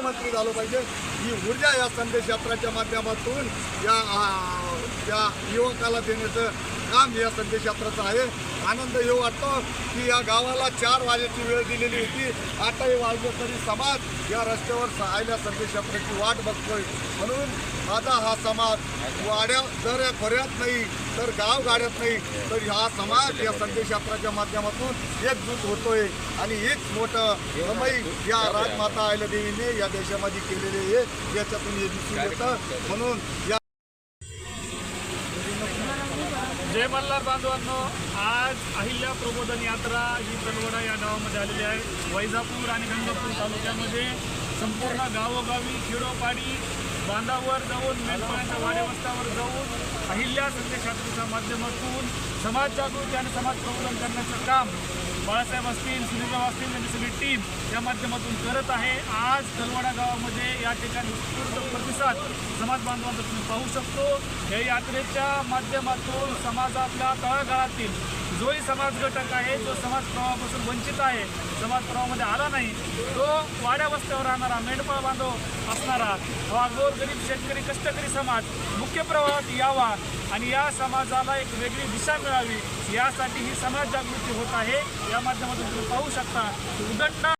मुख्यमंत्री झालो पाहिजे. ही ऊर्जा या संदेश यात्राच्या माध्यमातून या या युवकाला देण्याचं काम या संदेश यात्राचं आहे. आनंद येऊ वाटतो की या गावाला चार वाजेची वेळ दिलेली होती. आताही वाजलं तरी समाज या रस्त्यावर राहिल्या संदेश वाट बघतोय. म्हणून आता हा समाज वाड्या जर या खोऱ्यात नाही तर गाव गाड्यात नाही तर हा समाज या संदेशयात्राच्या माध्यमातून एकजूट होतोय. आणि एक मोठं कमाई या राजमाता आयला देवीने या देशामध्ये केलेले आहे. याच्यातून हे दिसून येतं. म्हणून या जय मल्हार बांधवांनो आज अहिल्या प्रबोधन यात्रा ही तलवडा या गावामध्ये आलेली आहे. वैजापूर आणि गंगापूर तालुक्यामध्ये संपूर्ण गावोगावी खेडोपाडी बांधावर जाऊन मेंढपाळांच्या वाड्यावस्तावर जाऊन अहिल्या संदेशात्रीच्या माध्यमातून समाजजागृती आणि समाज प्रबोधन करण्याचं काम बाळासाहेब असतील सुनीलराव असतील यांची सगळी टीम या माध्यमातून करत आहे. आज तलवाडा गावामध्ये या ठिकाणी उत्स्फूर्त प्रतिसाद समाज बांधवांचा तुम्ही पाहू शकतो. या यात्रेच्या माध्यमातून समाजातल्या तळागाळातील जोही समाज घटक आहे जो समाज प्रवाहापासून वंचित आहे समाज प्रवाहामध्ये आला नाही तो वाड्या वस्त्यावर राहणारा मेंढपाळ बांधव असणारा हा गोरगरीब शेतकरी कष्टकरी समाज मुख्य प्रवाहात यावा आणि या समाजाला एक वेगळी दिशा मिळावी यासाठी ही समाज जागृती होत आहे. या माध्यमातून तुम्ही पाहू शकता. उदंड